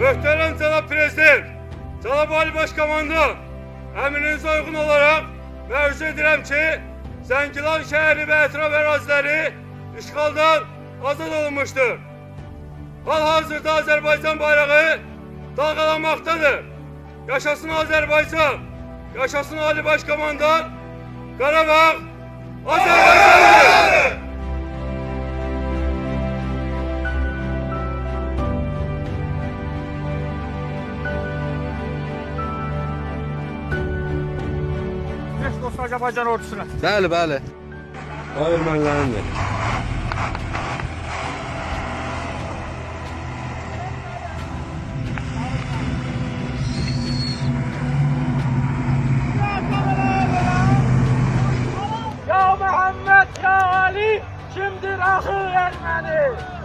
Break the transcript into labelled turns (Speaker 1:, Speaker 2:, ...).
Speaker 1: Muhterem Cenab Prezident, Cenab Ali Başkomandan, emrinize uygun olarak mevzu edirəm ki, Zəngilan şəhəri və ətraf əraziləri işğaldan azad olunmuşdur. Hal-hazırda Azərbaycan bayrağı dalgalanmaktadır. Yaşasın Azerbaycan, yaşasın Ali Başkomandan, Qarabağ Azerbaycan'dır.
Speaker 2: Eşq olsun Azərbaycan ordusuna.
Speaker 3: Bəli, bəli.
Speaker 1: Ermənilərindir.
Speaker 2: Ya Muhammed ya Ali kimdir ahı Ermeni? Allah Ekber!